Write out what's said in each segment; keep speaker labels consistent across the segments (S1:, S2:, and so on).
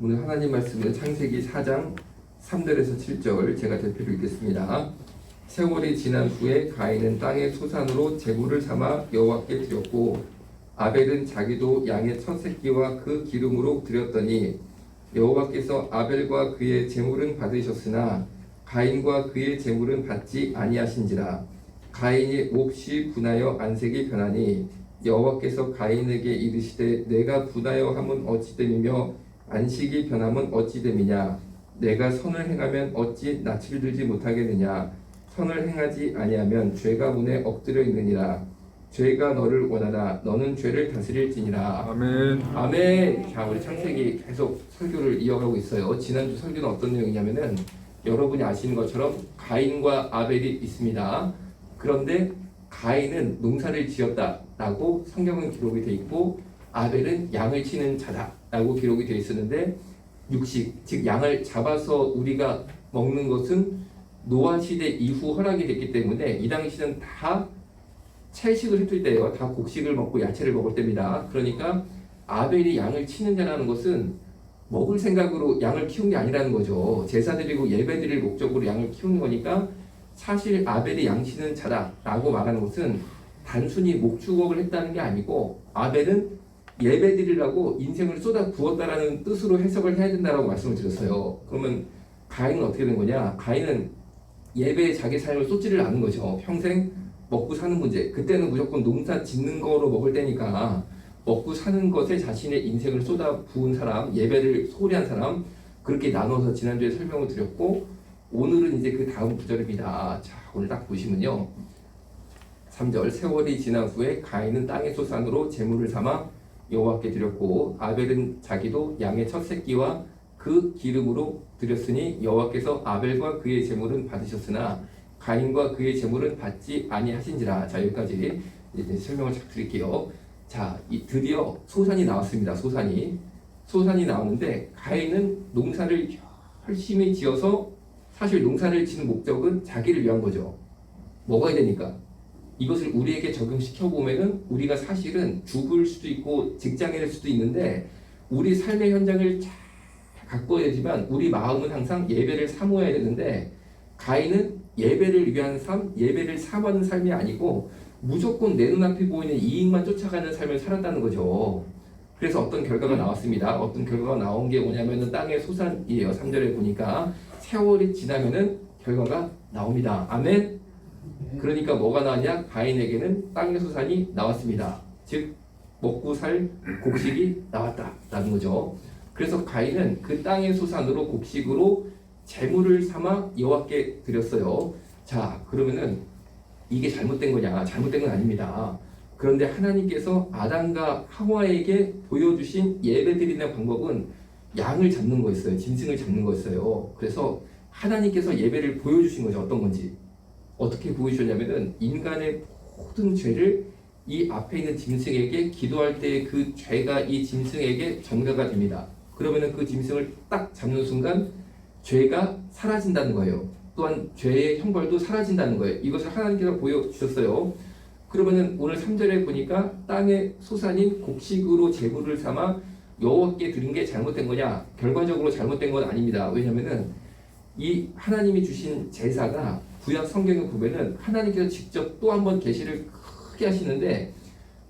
S1: 오늘 하나님 말씀은 창세기 4장 3절에서 7절을 제가 대표로 읽겠습니다. 세월이 지난 후에 가인은 땅의 소산으로 재물을 삼아 여호와께 드렸고 아벨은 자기도 양의 첫 새끼와 그 기름으로 드렸더니 여호와께서 아벨과 그의 재물은 받으셨으나 가인과 그의 재물은 받지 아니하신지라 가인이 몹시 분하여 안색이 변하니 여호와께서 가인에게 이르시되 내가 분하여 함은 어찌됨이며 안식이 변함은 어찌 됨이냐 내가 선을 행하면 어찌 낯을 들지 못하겠느냐 선을 행하지 아니하면 죄가 문에 엎드려 있느니라 죄가 너를 원하라 너는 죄를 다스릴지니라 아멘 아멘 자 우리 창세기 계속 설교를 이어가고 있어요 지난주 설교는 어떤 내용이냐면은 여러분이 아시는 것처럼 가인과 아벨이 있습니다 그런데 가인은 농사를 지었다라고 성경은 기록이 돼 있고 아벨은 양을 치는 자다 라고 기록이 되어 있었는데 육식, 즉 양을 잡아서 우리가 먹는 것은 노아 시대 이후 허락이 됐기 때문에 이 당시는 다 채식을 했을 때예요다 곡식을 먹고 야채를 먹을 때입니다. 그러니까 아벨이 양을 치는 자라는 것은 먹을 생각으로 양을 키운 게 아니라는 거죠. 제사 드리고 예배 드릴 목적으로 양을 키우는 거니까 사실 아벨이 양 치는 자다라고 말하는 것은 단순히 목축업을 했다는 게 아니고 아벨은 예배 드리라고 인생을 쏟아 부었다라는 뜻으로 해석을 해야 된다라고 말씀을 드렸어요. 그러면 가인은 어떻게 된 거냐? 가인은 예배에 자기 삶을 쏟지를 않은 거죠. 평생 먹고 사는 문제. 그때는 무조건 농사 짓는 거로 먹을 때니까 먹고 사는 것에 자신의 인생을 쏟아 부은 사람, 예배를 소홀히 한 사람 그렇게 나눠서 지난주에 설명을 드렸고 오늘은 이제 그 다음 구절입니다. 자, 오늘 딱 보시면요. 3절 세월이 지난 후에 가인은 땅의 소산으로 재물을 삼아 여호와께 드렸고 아벨은 자기도 양의 첫 새끼와 그 기름으로 드렸으니 여호와께서 아벨과 그의 제물은 받으셨으나 가인과 그의 제물은 받지 아니하신지라 자 여기까지 이제 설명을 좀 드릴게요 자이 드디어 소산이 나왔습니다 소산이 소산이 나오는데 가인은 농사를 열심히 지어서 사실 농사를 지는 목적은 자기를 위한 거죠 먹어야 되니까 이것을 우리에게 적용시켜 보면은 우리가 사실은 죽을 수도 있고 직장인일 수도 있는데 우리 삶의 현장을 잘 가꿔야 되지만 우리 마음은 항상 예배를 사모해야 되는데 가인은 예배를 위한 삶, 예배를 사모하는 삶이 아니고 무조건 내 눈앞에 보이는 이익만 쫓아가는 삶을 살았다는 거죠. 그래서 어떤 결과가 음. 나왔습니다. 어떤 결과가 나온 게 뭐냐면은 땅의 소산이에요. 3절에 보니까 세월이 지나면은 결과가 나옵니다. 아멘. 그러니까 뭐가 나왔냐? 가인에게는 땅여수산이 나왔습니다. 즉 먹고 살 곡식이 나왔다라는 거죠. 그래서 가인은 그 땅의 소산으로 곡식으로 재물을 삼아 여와께 드렸어요. 자, 그러면은 이게 잘못된 거냐? 잘못된 건 아닙니다. 그런데 하나님께서 아담과 하와에게 보여주신 예배 드리는 방법은 양을 잡는 거였어요. 짐승을 잡는 거였어요. 그래서 하나님께서 예배를 보여주신 거죠. 어떤 건지. 어떻게 보여주냐면은 인간의 모든 죄를 이 앞에 있는 짐승에게 기도할 때 그 죄가 이 짐승에게 전가가 됩니다. 그러면은 그 짐승을 딱 잡는 순간 죄가 사라진다는 거예요. 또한 죄의 형벌도 사라진다는 거예요. 이것을 하나님께서 보여주셨어요. 그러면은 오늘 3절에 보니까 땅의 소산인 곡식으로 재물을 삼아 여호와께 드린 게 잘못된 거냐? 결과적으로 잘못된 건 아닙니다. 왜냐면은 이 하나님이 주신 제사가 구약 성경을 보면은 하나님께서 직접 또 한 번 계시를 크게 하시는데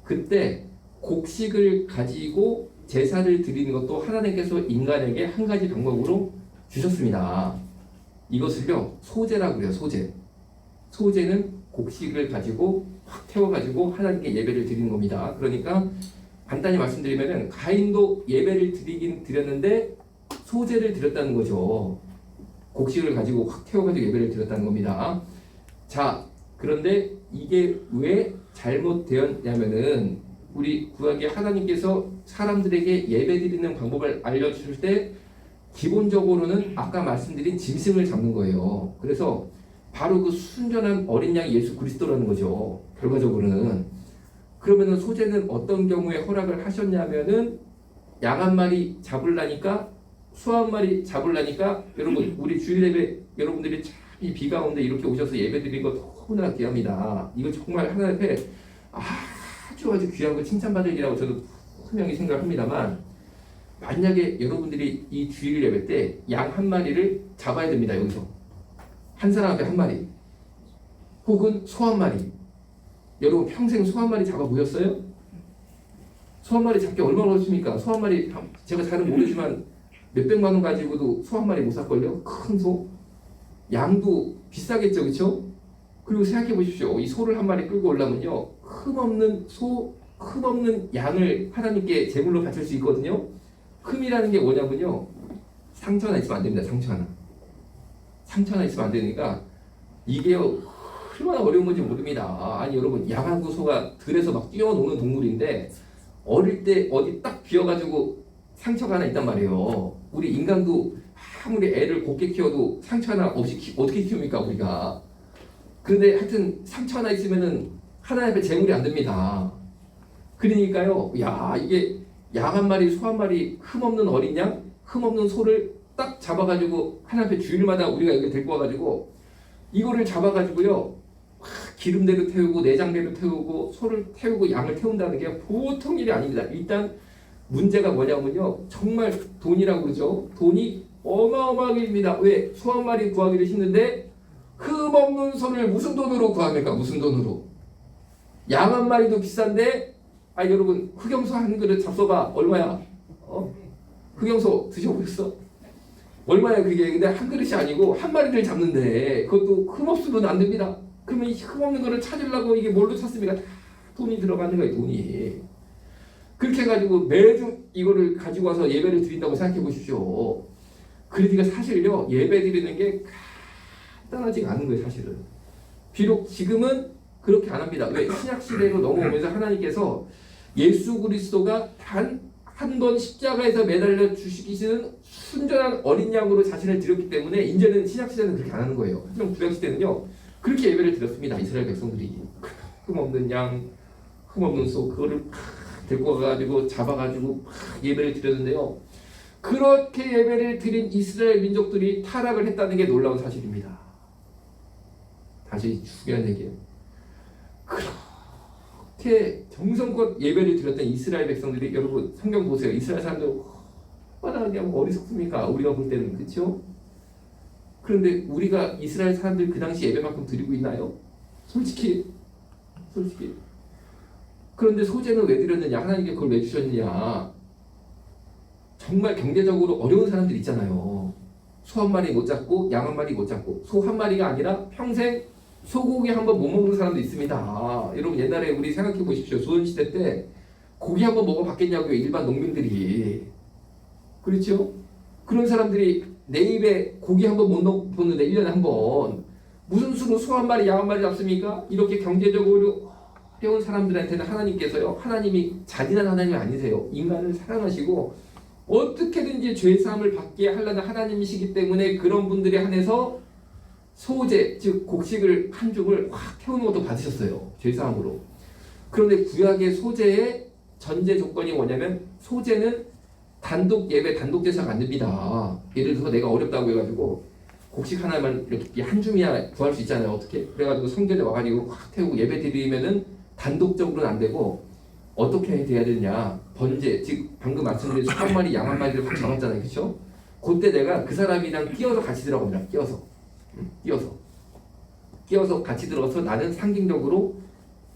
S1: 그때 곡식을 가지고 제사를 드리는 것도 하나님께서 인간에게 한 가지 방법으로 주셨습니다. 이것을요 소재라고 해요 소재. 소재는 곡식을 가지고 확 태워가지고 하나님께 예배를 드리는 겁니다. 그러니까 간단히 말씀드리면은 가인도 예배를 드리긴 드렸는데 소재를 드렸다는 거죠. 곡식을 가지고 확 태워가지고 예배를 드렸다는 겁니다. 자, 그런데 이게 왜 잘못되었냐면은 우리 구약의 하나님께서 사람들에게 예배 드리는 방법을 알려주실 때 기본적으로는 아까 말씀드린 짐승을 잡는 거예요. 그래서 바로 그 순전한 어린 양 예수 그리스도라는 거죠. 결과적으로는. 그러면은 소재는 어떤 경우에 허락을 하셨냐면은 양 한 마리 잡으려니까 수한 마리 잡으려니까 여러분 음. 우리 주일 예배 여러분들이 참 이비 가운데 이렇게 오셔서 예배 드린 거 너무나 귀합니다. 이거 정말 하나 앞에 아주 아주 귀한 거 칭찬받을 일이라고 저는 분명히 생각합니다만 만약에 여러분들이 이 주일 예배 때 양 한 마리를 잡아야 됩니다. 여기서 한 사람 앞에 한 마리 혹은 소 한 마리 여러분 평생 소 한 마리 잡아 보셨어요? 소 한 마리 잡기 얼마나 어렵습니까? 소 한 마리 제가 잘은 모르지만 몇백만 원 가지고도 소 한 마리 못살걸요큰 소? 양도 비싸겠죠, 그쵸? 그리고 생각해 보십시오. 이 소를 한 마리 끌고 올라면요. 흠없는 소, 흠없는 양을 하나님께 제물로 바칠 수 있거든요. 흠이라는 게 뭐냐면요. 상처 하나 있으면 안 됩니다, 상처 하나. 상처 하나 있으면 안 되니까 이게 얼마나 어려운 건지 모릅니다. 아니 여러분 야간구 소가 들에서 막 뛰어노는 동물인데 어릴 때 어디 딱 비어가지고 상처가 하나 있단 말이에요. 우리 인간도 아무리 애를 곱게 키워도 상처 하나 없이 키, 어떻게 키웁니까 우리가. 그런데 하여튼 상처 하나 있으면은 하나님 앞에 재물이 안 됩니다. 그러니까요, 야 이게 양 한 마리, 소 한 마리 흠없는 어린 양, 흠없는 소를 딱 잡아가지고 하나 앞에 주일마다 우리가 여기 데리고 와가지고 이거를 잡아가지고요 아, 기름대로 태우고 내장대로 태우고 소를 태우고 양을 태운다는 게 보통 일이 아닙니다. 일단 문제가 뭐냐면요. 정말 돈이라고 그러죠. 돈이 어마어마합니다. 왜? 수한 마리 구하기를 했는데 흠없는 손을 무슨 돈으로 구합니까? 무슨 돈으로? 양 한 마리도 비싼데 아 여러분 흑염소 한 그릇 잡숴봐 얼마야? 어? 흑염소 드셔보셨어? 얼마야 그게 근데 한 그릇이 아니고 한 마리를 잡는데 그것도 흠없으면 안 됩니다. 그러면 흠없는 거를 찾으려고 이게 뭘로 찾습니까? 돈이 들어가는 거예요 돈이. 그렇게 해가지고 매주 이거를 가지고 와서 예배를 드린다고 생각해 보십시오. 그러니까 사실요, 예배 드리는 게 간단하지 않은 거예요, 사실은. 비록 지금은 그렇게 안 합니다. 왜? 신약시대로 넘어오면서 하나님께서 예수 그리스도가 단 한 번 십자가에서 매달려 주시기시는 순전한 어린 양으로 자신을 드렸기 때문에 이제는 신약시대는 그렇게 안 하는 거예요. 하지만 구약시대는요, 그렇게 예배를 드렸습니다. 이스라엘 백성들이. 흠없는 양, 흠없는 소, 그거를 데리고 가가지고 잡아가지고 막 예배를 드렸는데요. 그렇게 예배를 드린 이스라엘 민족들이 타락을 했다는 게 놀라운 사실입니다. 다시 중요한 얘기예요. 그렇게 정성껏 예배를 드렸던 이스라엘 백성들이 여러분 성경 보세요. 이스라엘 사람들 얼마나 그냥 어리석습니까? 우리가 볼 때는 그렇죠? 그런데 우리가 이스라엘 사람들 그 당시 예배만큼 드리고 있나요? 솔직히 솔직히 그런데 소재는 왜 드렸느냐? 하나님께 그걸 왜 주셨느냐? 정말 경제적으로 어려운 사람들 있잖아요. 소 한 마리 못 잡고 양 한 마리 못 잡고 소 한 마리가 아니라 평생 소고기 한 번 못 먹는 사람도 있습니다. 여러분 옛날에 우리 생각해 보십시오. 조선시대 때 고기 한 번 먹어봤겠냐고요. 일반 농민들이. 그렇죠? 그런 사람들이 내 입에 고기 한 번못 넣었는데 1년에 한 번. 무슨 수로 소 한 마리, 양 한 마리 잡습니까? 이렇게 경제적으로 배운 사람들한테는 하나님께서요. 하나님이 잔인한 하나님이 아니세요. 인간을 사랑하시고 어떻게든지 죄사함을 받게 하려는 하나님이시기 때문에 그런 분들에 한해서 소재, 즉 곡식을 한 줌을 확 태우는 것도 받으셨어요. 죄사함으로. 그런데 구약의 소재의 전제 조건이 뭐냐면 소재는 단독 예배, 단독 제사가 안 됩니다. 예를 들어서 내가 어렵다고 해가지고 곡식 하나만 이렇게 한 줌이야 구할 수 있잖아요. 어떻게? 그래가지고 성전에 와가지고 확 태우고 예배 드리면은 단독적으로는 안 되고 어떻게 돼야 되냐 번제 즉 방금 말씀드린 한 마리 양 한 마리를 확 잡았잖아요 그렇 그때 내가 그 사람이랑 끼어서 같이 들어갑니다 끼어서 끼어서 끼어서 같이 들어가서 나는 상징적으로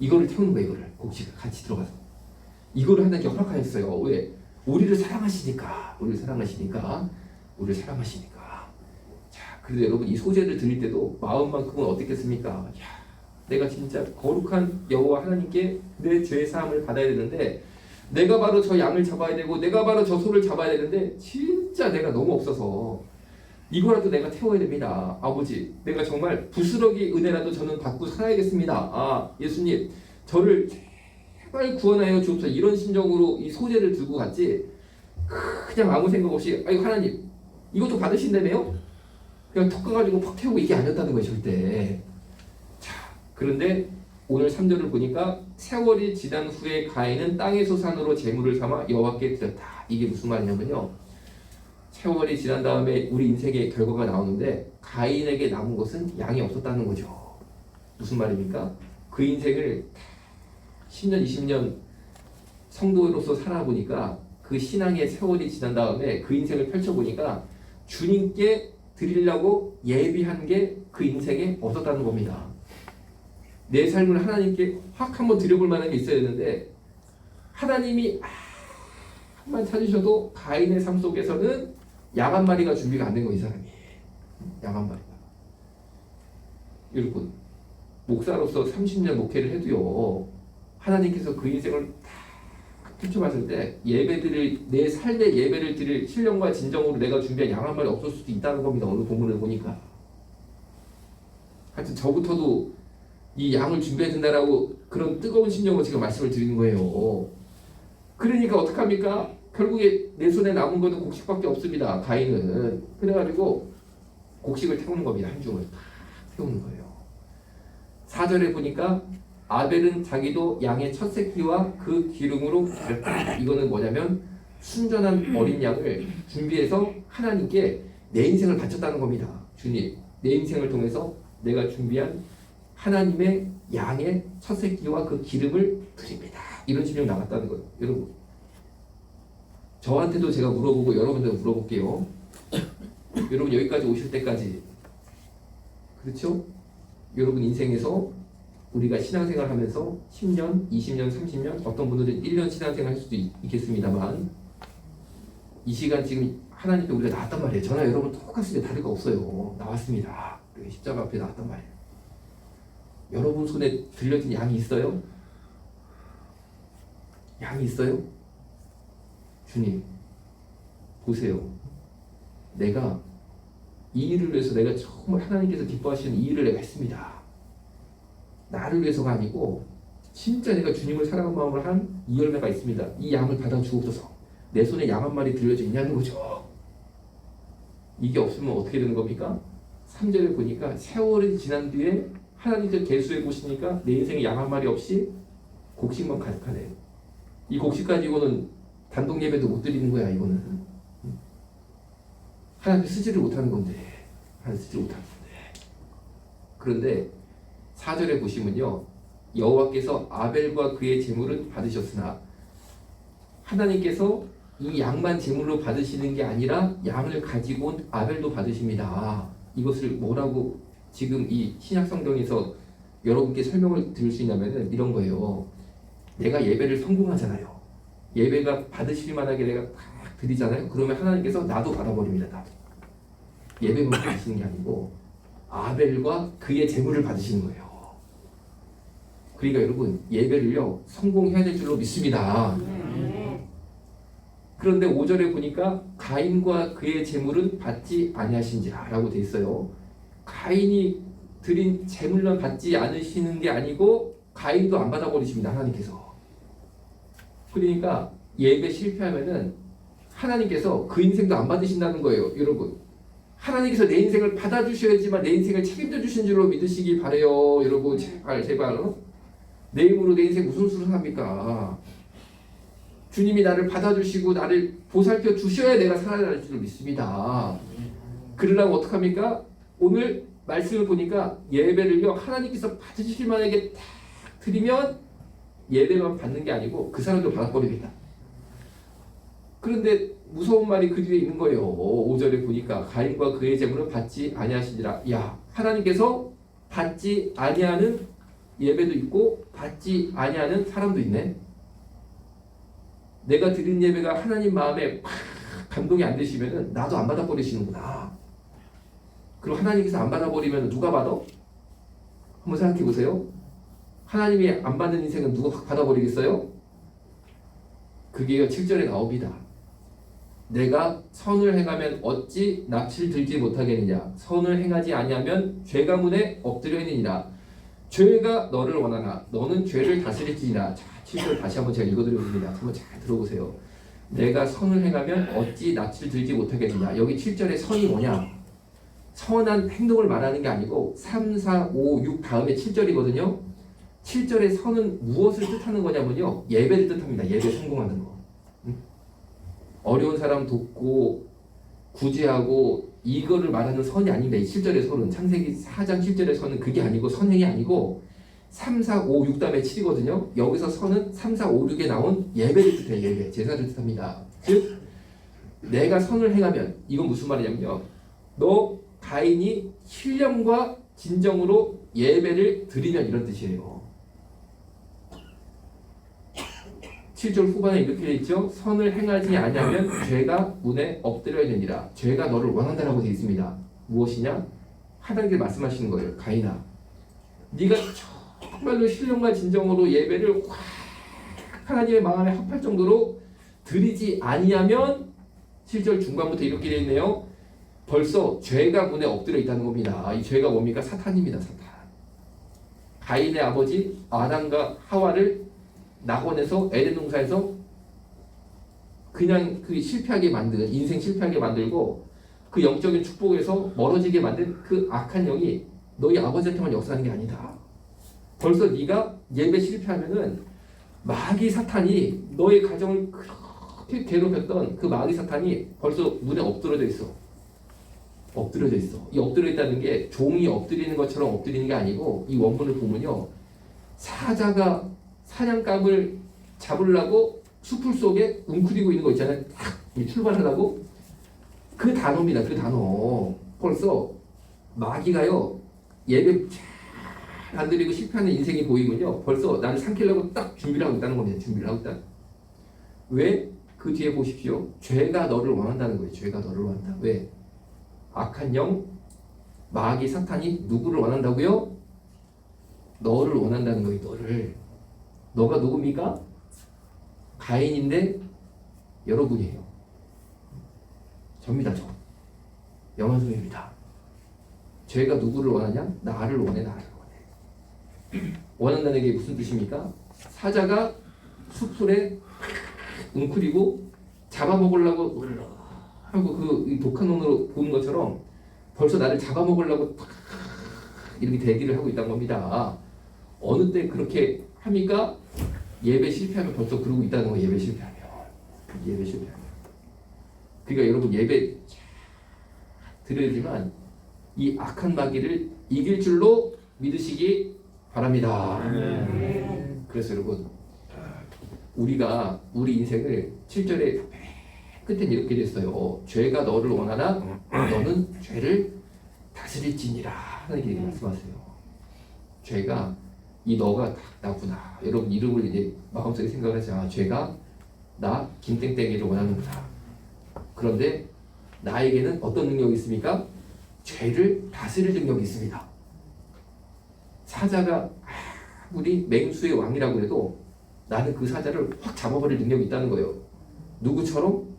S1: 이거를 태우는 거예요 이거를 곡식을 같이 들어가서 이거를 하나님께 허락하였어요 왜? 우리를 사랑하시니까 우리를 사랑하시니까 우리를 사랑하시니까 자 그래도 여러분 이 소재를 들을 때도 마음만큼은 어떻겠습니까? 야, 내가 진짜 거룩한 여호와 하나님께 내죄의 사함을 받아야 되는데 내가 바로 저 양을 잡아야 되고 내가 바로 저 소를 잡아야 되는데 진짜 내가 너무 없어서 이거라도 내가 태워야 됩니다. 아버지, 내가 정말 부스러기 은혜라도 저는 받고 살아야겠습니다. 아, 예수님, 저를 제발 구원하여 주옵소서. 이런 심정으로 이 소재를 들고 갔지. 그냥 아무 생각 없이 아이 하나님, 이것도 받으신다며요? 그냥 턱 가가지고 퍽 태우고 이게 아니었다는 거예요, 절대. 그런데 오늘 3절을 보니까 세월이 지난 후에 가인은 땅의소 산으로 재물을 삼아 여호와께 드렸다. 이게 무슨 말이냐면요. 세월이 지난 다음에 우리 인생의 결과가 나오는데 가인에게 남은 것은 양이 없었다는 거죠. 무슨 말입니까? 그 인생을 10년, 20년 성도로서 살아보니까 그 신앙의 세월이 지난 다음에 그 인생을 펼쳐보니까 주님께 드리려고 예비한 게 그 인생에 없었다는 겁니다. 내 삶을 하나님께 확 한번 드려볼 만한 게 있어야 되는데 하나님이 한 번 찾으셔도 가인의 삶 속에서는 야간 마리가 준비가 안 된 거이 사람이 양 한 마리가 여러분 목사로서 30년 목회를 해도요 하나님께서 그 인생을 펼쳐봤을 때 예배드릴 내 삶의 예배를 드릴 신령과 진정으로 내가 준비한 양 한 마리 없을 수도 있다는 겁니다 어느 본문을 보니까 하여튼 저부터도 이 양을 준비해준다라고 그런 뜨거운 심정으로 제가 말씀을 드리는 거예요. 그러니까 어떡합니까? 결국에 내 손에 남은 거는 곡식밖에 없습니다. 가인은. 그래가지고 곡식을 태우는 겁니다. 한 줌을 다 태우는 거예요. 4절에 보니까 아벨은 자기도 양의 첫 새끼와 그 기름으로 이거는 뭐냐면 순전한 어린 양을 준비해서 하나님께 내 인생을 바쳤다는 겁니다. 주님, 내 인생을 통해서 내가 준비한 하나님의 양의 첫새끼와 그 기름을 드립니다. 이런 식으 나갔다는 거예요. 여러분. 저한테도 제가 물어보고 여러분들 물어볼게요. 여러분 여기까지 오실 때까지 그렇죠? 여러분 인생에서 우리가 신앙생활 하면서 10년, 20년, 30년 어떤 분들은 1년 신앙생활 할 수도 있, 겠습니다만이 시간 지금 하나님께 우리가 나왔단 말이에요. 저나 여러분 똑같이 다를 거 없어요. 나왔습니다. 그 십자가 앞에 나왔단 말이에요. 여러분 손에 들려진 양이 있어요? 양이 있어요? 주님, 보세요. 내가 이 일을 위해서 내가 정말 하나님께서 기뻐하시는 이 일을 내가 했습니다. 나를 위해서가 아니고 진짜 내가 주님을 사랑한 마음으한이 열매가 있습니다. 이 양을 받아 주옵소서. 내 손에 양 한 마리 들려져 있냐는 거죠. 이게 없으면 어떻게 되는 겁니까? 3절에 보니까 세월이 지난 뒤에 하나님께서 개수해 보시니까 내 인생에 양 한 마리 없이 곡식만 가득하네. 이 곡식 가지고는 단독 예배도 못 드리는 거야 이거는. 하나님 쓰지를 못하는 건데 하나님 쓰지 못하는 건데 그런데 4절에 보시면요 여호와께서 아벨과 그의 재물은 받으셨으나 하나님께서 이 양만 재물로 받으시는 게 아니라 양을 가지고 온 아벨도 받으십니다 이것을 뭐라고 지금 이 신약 성경에서 여러분께 설명을 드릴 수 있냐면은 이런 거예요. 내가 예배를 성공하잖아요. 예배가 받으실 만하게 내가 딱 드리잖아요. 그러면 하나님께서 나도 받아버립니다. 나 예배만 받으시는 게 아니고 아벨과 그의 재물을 받으시는 거예요. 그러니까 여러분 예배를요 성공해야 될 줄로 믿습니다. 그런데 5절에 보니까 가인과 그의 재물은 받지 아니하신지라라고 돼 있어요. 가인이 드린 재물만 받지 않으시는 게 아니고 가인도 안 받아버리십니다 하나님께서 그러니까 예배 실패하면은 하나님께서 그 인생도 안 받으신다는 거예요 여러분 하나님께서 내 인생을 받아주셔야지만 내 인생을 책임져 주신 줄로 믿으시기 바래요 여러분 제발 제발 어? 내 힘으로 내 인생 무슨 수를 합니까 주님이 나를 받아주시고 나를 보살펴 주셔야 내가 살아날 줄 믿습니다 그러려면 어떡합니까 오늘 말씀을 보니까 예배를요 하나님께서 받으실 만하게 딱 드리면 예배만 받는 게 아니고 그 사람도 받아버립니다. 그런데 무서운 말이 그 뒤에 있는 거예요. 5절에 보니까 가인과 그의 재물은 받지 아니하시니라. 야 하나님께서 받지 아니하는 예배도 있고 받지 아니하는 사람도 있네. 내가 드린 예배가 하나님 마음에 팍 감동이 안 되시면은 나도 안 받아 버리시는구나. 그리고 하나님께서 안 받아버리면 누가 받아? 한번 생각해 보세요. 하나님이 안 받는 인생은 누가 받아버리겠어요? 그게 7절의 가옵이다. 내가 선을 행하면 어찌 납치 들지 못하겠느냐 선을 행하지 아니하면 죄가 문에 엎드려 있느니라 죄가 너를 원하나 너는 죄를 다스릴지니라 자 7절 다시 한번 제가 읽어드립니다 한번 잘 들어보세요 내가 선을 행하면 어찌 납치 들지 못하겠느냐 여기 7절의 선이 뭐냐 선한 행동을 말하는 게 아니고 3, 4, 5, 6 다음에 7절이거든요. 7절의 선은 무엇을 뜻하는 거냐면요. 예배를 뜻합니다. 예배 성공하는 거. 어려운 사람 돕고 구제하고 이거를 말하는 선이 아닙니다. 이 7절의 선은 창세기 4장 7절의 선은 그게 아니고 선행이 아니고 3, 4, 5, 6 다음에 7이거든요. 여기서 선은 3, 4, 5, 6에 나온 예배를 뜻해요. 예배. 제사를 뜻합니다. 즉 내가 선을 행하면 이건 무슨 말이냐면요. 너 가인이 신령과 진정으로 예배를 드리면 이런 뜻이에요. 7절 후반에 이렇게 돼 있죠. 선을 행하지 아니면 죄가 문에 엎드려야 되니라. 죄가 너를 원한다라고 되어 있습니다. 무엇이냐? 하나님께 말씀하시는 거예요. 가인아. 네가 정말로 신령과 진정으로 예배를 확 하나님의 마음에 합할 정도로 드리지 아니하면 7절 중간부터 이렇게 되어 있네요. 벌써 죄가 문에 엎드려 있다는 겁니다. 아, 이 죄가 뭡니까? 사탄입니다. 사탄. 가인의 아버지 아담과 하와를 낙원에서 에덴 동산에서 그냥 그 실패하게 만든 인생 실패하게 만들고 그 영적인 축복에서 멀어지게 만든 그 악한 영이 너희 아버지한테만 역사하는 게 아니다. 벌써 네가 예배 실패하면은 마귀 사탄이 너의 가정을 그렇게 괴롭혔던 그 마귀 사탄이 벌써 문에 엎드러져 있어. 엎드려져 있어. 이 엎드려 있다는 게 종이 엎드리는 것처럼 엎드리는 게 아니고 이 원문을 보면요. 사자가 사냥감을 잡으려고 수풀 속에 웅크리고 있는 거 있잖아요. 딱 출발하려고 그 단어입니다. 그 단어. 벌써 마귀가요. 예배 안 드리고 실패하는 인생이 보이군요. 벌써 나를 삼키려고 딱 준비를 하고 있다는 겁니다. 준비를 하고 있다. 왜? 그 뒤에 보십시오. 죄가 너를 원한다는 거예요. 죄가 너를 원한다. 왜? 악한 영, 마귀 사탄이 누구를 원한다고요? 너를 원한다는 거예요. 너를. 너가 누굽니까? 가인인데 여러분이에요. 접니다 저. 영원소입니다. 죄가 누구를 원하냐? 나를 원해 나를 원해. 원한다는 게 무슨 뜻입니까? 사자가 숲풀에 웅크리고 잡아먹으려고 으르 하고 그 독한 눈으로 보는 것처럼 벌써 나를 잡아먹으려고 이렇게 대기를 하고 있다는 겁니다. 어느 때 그렇게 하니까 예배 실패하면 벌써 그러고 있다는 거 예배 실패하면 예배 실패하면 그러니까 여러분 예배 드려야지만 이 악한 마귀를 이길 줄로 믿으시기 바랍니다. 그래서 여러분 우리가 우리 인생을 7절에 끝에 이렇게 됐어요. 어, 죄가 너를 원하나 음. 너는 죄를 다스릴지니라 하는 게 말씀하세요. 죄가 이 너가 나구나. 여러분 이름을 이제 마음속에 생각하자. 아, 죄가 나 김땡땡이를 원하는구나. 그런데 나에게는 어떤 능력이 있습니까? 죄를 다스릴 능력이 있습니다. 사자가 아무리 맹수의 왕이라고 해도 나는 그 사자를 확 잡아버릴 능력이 있다는 거예요. 누구처럼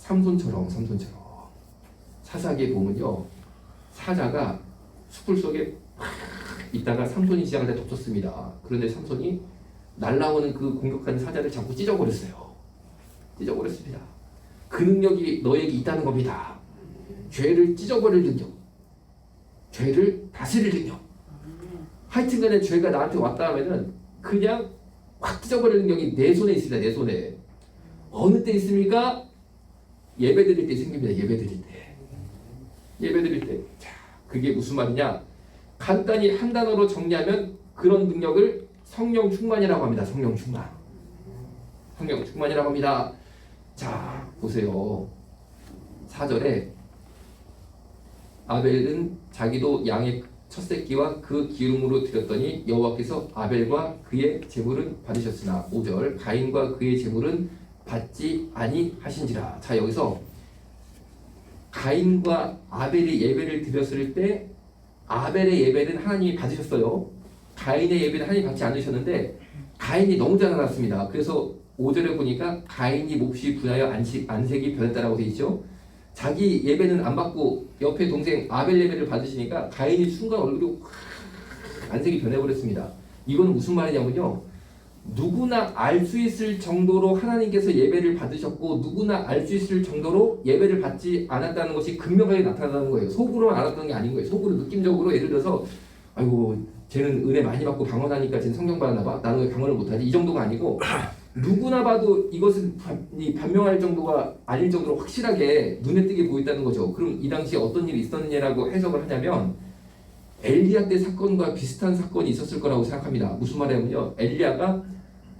S1: 삼손처럼 삼손처럼 사사기에 보면요 사자가 숲을 속에 있다가 삼손이 지나갈 덮쳤습니다. 그런데 삼손이 날라오는 그 공격하는 사자를 자꾸 찢어버렸어요. 찢어버렸습니다. 그 능력이 너에게 있다는 겁니다. 죄를 찢어버릴 능력. 죄를 다스릴 능력. 하여튼간에 죄가 나한테 왔다 하면은 그냥 확 찢어버릴 능력이 내 손에 있습니다. 내 손에. 어느 때 있습니까? 예배 드릴 때 생깁니다. 예배 드릴 때. 예배 드릴 때. 자, 그게 무슨 말이냐? 간단히 한 단어로 정리하면 그런 능력을 성령 충만이라고 합니다. 성령 충만. 성령 충만이라고 합니다. 자, 보세요. 4절에 아벨은 자기도 양의 첫 새끼와 그 기름으로 드렸더니 여호와께서 아벨과 그의 제물은 받으셨으나 5절 가인과 그의 제물은 받지 아니하신지라. 자 여기서 가인과 아벨이 예배를 드렸을 때 아벨의 예배는 하나님이 받으셨어요. 가인의 예배는 하나님이 받지 않으셨는데 가인이 너무 잘 알았습니다. 그래서 5절에 보니까 가인이 몹시 분하여 안식, 안색이 변했다라고 어 있죠. 자기 예배는 안 받고 옆에 동생 아벨 예배를 받으시니까 가인이 순간 얼굴이 안색이 변해버렸습니다. 이거는 무슨 말이냐면요. 누구나 알 수 있을 정도로 하나님께서 예배를 받으셨고 누구나 알 수 있을 정도로 예배를 받지 않았다는 것이 극명하게 나타나는 거예요. 속으로 알았던 게 아닌 거예요. 속으로 느낌적으로 예를 들어서 아이고 쟤는 은혜 많이 받고 방언하니까 쟤는 성경 받았나 봐. 나는 왜 방언을 못하지? 이 정도가 아니고 누구나 봐도 이것은 반명할 정도가 아닐 정도로 확실하게 눈에 띄게 보인다는 거죠. 그럼 이 당시에 어떤 일이 있었느냐라고 해석을 하냐면 엘리야 때 사건과 비슷한 사건이 있었을 거라고 생각합니다. 무슨 말이냐면요. 엘리야가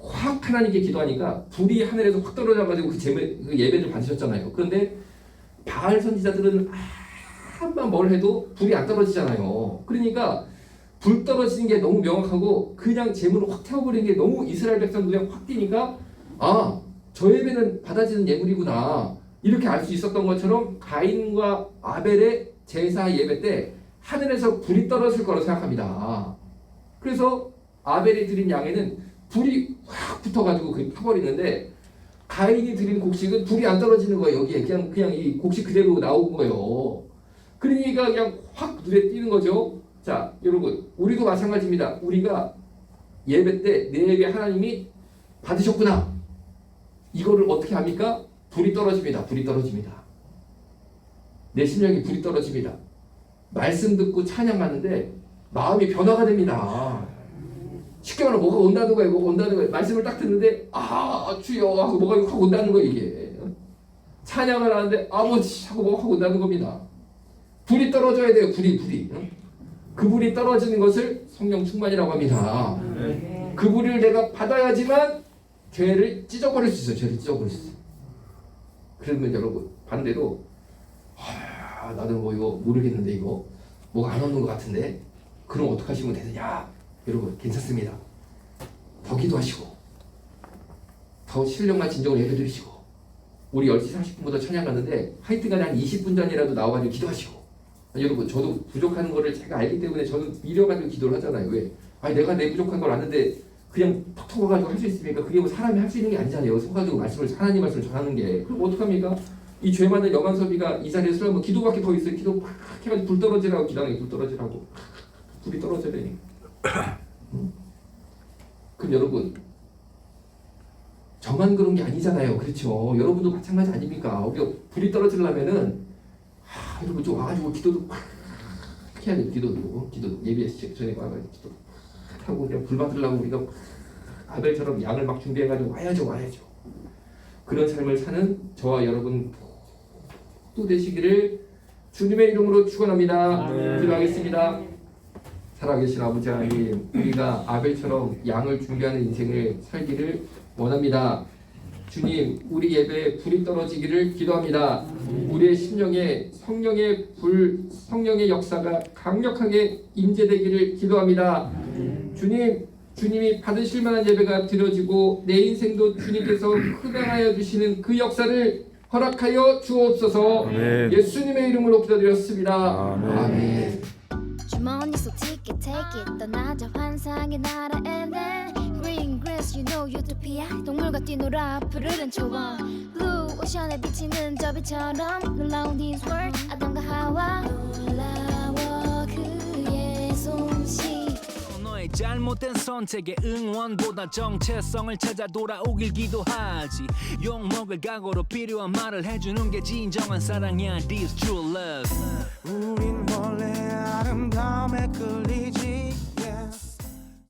S1: 확 하나님께 기도하니까 불이 하늘에서 확 떨어져가지고 그, 제매, 그 예배를 받으셨잖아요. 그런데 바알 선지자들은 한번 뭘 해도 불이 안 떨어지잖아요. 그러니까 불 떨어지는 게 너무 명확하고 그냥 재물을 확 태워버리는 게 너무 이스라엘 백성 눈에 확 띄니까 아, 저 예배는 받아지는 예물이구나. 이렇게 알 수 있었던 것처럼 가인과 아벨의 제사 예배 때 하늘에서 불이 떨어질 거라고 생각합니다. 그래서 아벨이 드린 양에는 불이 확 붙어가지고 그 타버리는데 가인이 드린 곡식은 불이 안 떨어지는 거예요. 여기에 그냥 그냥 이 곡식 그대로 나온 거예요. 그러니까 그냥 확 눈에 띄는 거죠. 자, 여러분, 우리도 마찬가지입니다. 우리가 예배 때 내 예배 하나님이 받으셨구나. 이거를 어떻게 합니까? 불이 떨어집니다. 불이 떨어집니다. 내 심령이 불이 떨어집니다. 말씀 듣고 찬양하는데 마음이 변화가 됩니다. 쉽게 말하면 뭐가 온다든가 뭐가 온다든가 말씀을 딱 듣는데 아 주여 하고 뭐가 하 온다는 거 이게 찬양을 하는데 아버지 하고 뭐가 하 온다는 겁니다. 불이 떨어져야 돼요. 불이 불이 그 불이 떨어지는 것을 성령 충만이라고 합니다. 그 불을 내가 받아야지만 죄를 찢어버릴 수 있어요. 죄를 찢어버릴 수 있어요. 그러면 여러분 반대로 아, 아, 나는 뭐 이거 모르겠는데 이거 뭐가 안 오는 것 같은데 그럼 어떡하시면 되느냐 여러분 괜찮습니다 더 기도하시고 더 실력만 진정으로 예배 드리시고 우리 10시 30분부터 찬양 갔는데 하여튼간에 한 20분 전이라도 나와가지고 기도하시고 여러분 저도 부족한 거를 제가 알기 때문에 저는 미려가지고 기도를 하잖아요 왜? 아니 내가 내 부족한 걸 아는데 그냥 톡톡 와가지고 할 수 있습니까? 그게 뭐 사람이 할 수 있는 게 아니잖아요 서가지고 말씀을 하나님 말씀을 전하는 게 그럼 어떡합니까? 이죄 많은 여관섭이가이 자리에 서면 뭐 기도밖에 더 있어요. 기도 막 해가지고 불 떨어지라고 기도하는 불 떨어지라고 불이 떨어져야되니 음. 그럼 여러분 저만 그런 게 아니잖아요. 그렇죠? 여러분도 마찬가지 아닙니까? 불이 떨어지려면은 아, 여러분 좀 와가지고 기도도 막 해야 돼. 기도도 기도 예비에서 전에 와가지고 기도 하고 그냥 불 받으려고 우리가 아벨처럼 양을 막 준비해가지고 와야죠, 와야죠. 그런 삶을 사는 저와 여러분 식구 되시기를 주님의 이름으로 축원합니다. 기도하겠습니다. 살아계신 아버지 하나님, 우리가 아벨처럼 양을 준비하는 인생을 살기를 원합니다. 주님, 우리 예배에 불이 떨어지기를 기도합니다. 우리의 심령에 성령의 불, 성령의 역사가 강력하게 임재되기를 기도합니다. 주님, 주님이 받으실 만한 예배가 드려지고 내 인생도 주님께서 흡양하여 주시는 그 역사를 허락하여 주옵소서 아멘. 예수님의 이름으로 기도드렸습니다. 아멘. 아멘. 주머니 속 티켓 take it 떠나자 환상의 나라에 난 green grass you know utopia 동물과 뛰놀아 푸르른 초원 blue 오션에 비치는 저 빛처럼 놀라운 this world 아담과 하와 놀라 너의 잘못된 선택에 응원보다 정체성을 찾아 돌아오길 기도하지 욕먹을 각오로 필요한 말을 해주는 게 진정한 사랑이야 This true love 우린 원래 아름다움에 끌리지